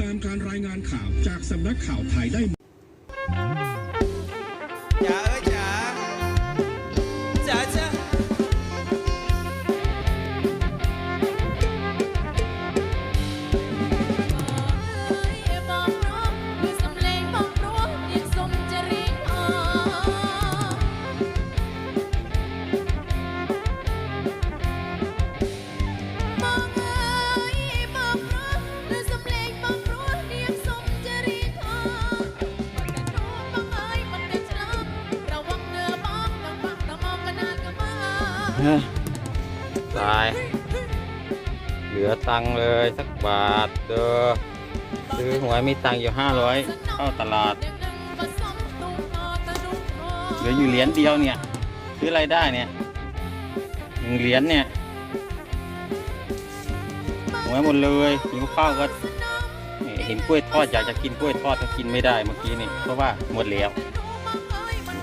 ตามการรายงานข่าวจากสำนักข่าวไทยได้จ๋าเอ้ยจ๋าจ๋าจ๋าบอกน้องคือสำเร็จบอกรู้ยังสมจริตพอบอก ตาย เหลือตังค์เลยสักบาทเด้อซื้อหวยมีตังค์อยู่ห้าร้อยเข้าตลาด เหลืออยู่เหรียญเดียวเนี่ย ซื้ออะไรได้เนี่ยหนึ่งเหรียญเนี่ยหวยหมดเลยหิวข้าวก็เห็นกล้วยทอดอยากจะกินกล้วยทอดก็กินไม่ได้เมื่อกี้นี่เพราะว่าหมดแล้ว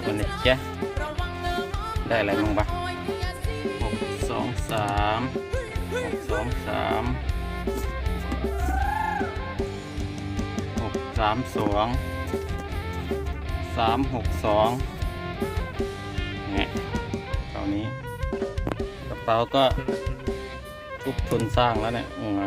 วันนี้เจ๊ได้อะไรบ้างปะหก สามหกสองสามหกสามสองสามหกสองเนี่ยเท่านี้กระเป๋าก็ทุบทุนสร้างแล้วเนี่ยอือ